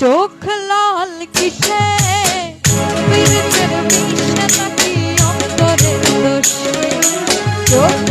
চোখ লাল কিসে? বীরদের বিষে নাকি অন্তরের দোষে। চোখ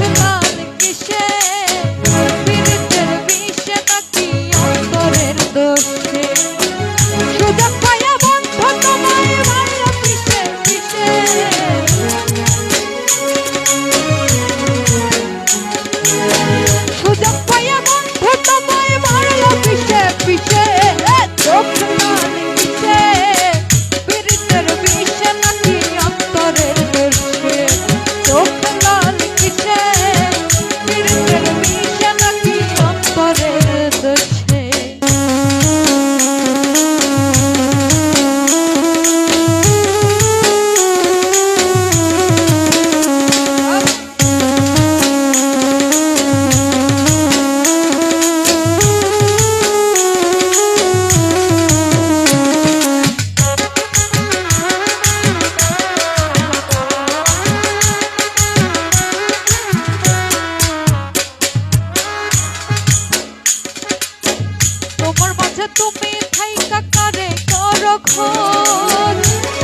তুমি থাইকা কারে করো খোঁজ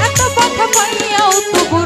এত কথা পাইয়াও তবু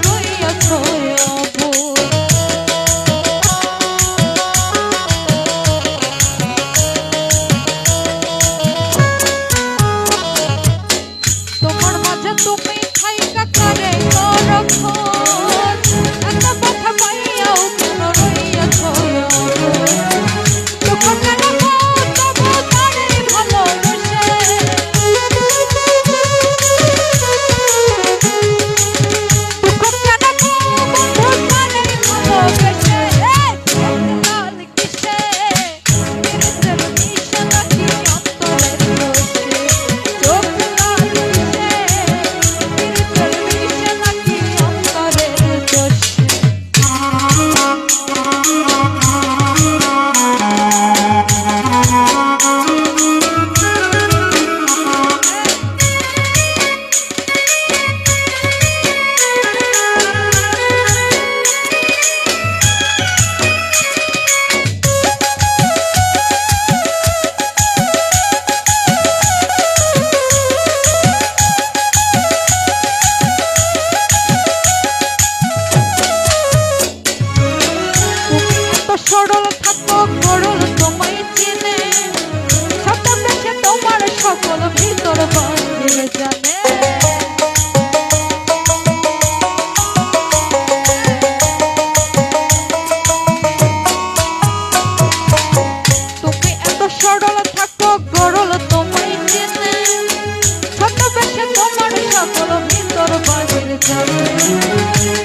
সকল ভিতর বাজির চলে।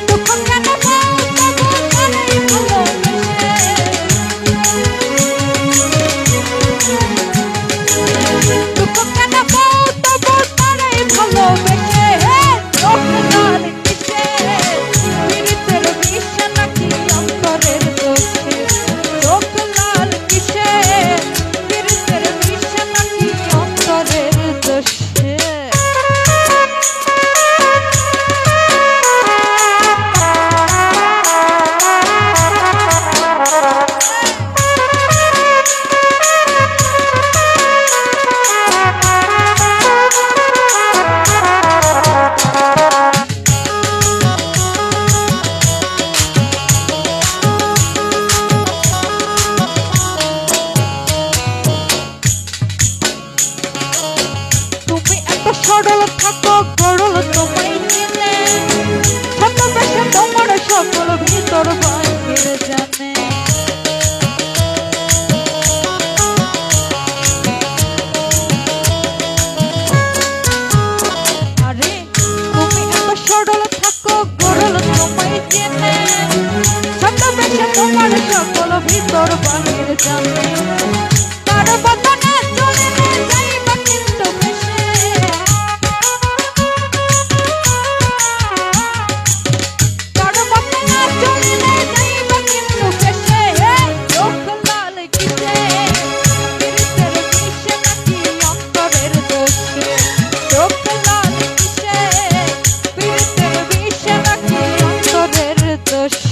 Sure.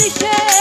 দিশে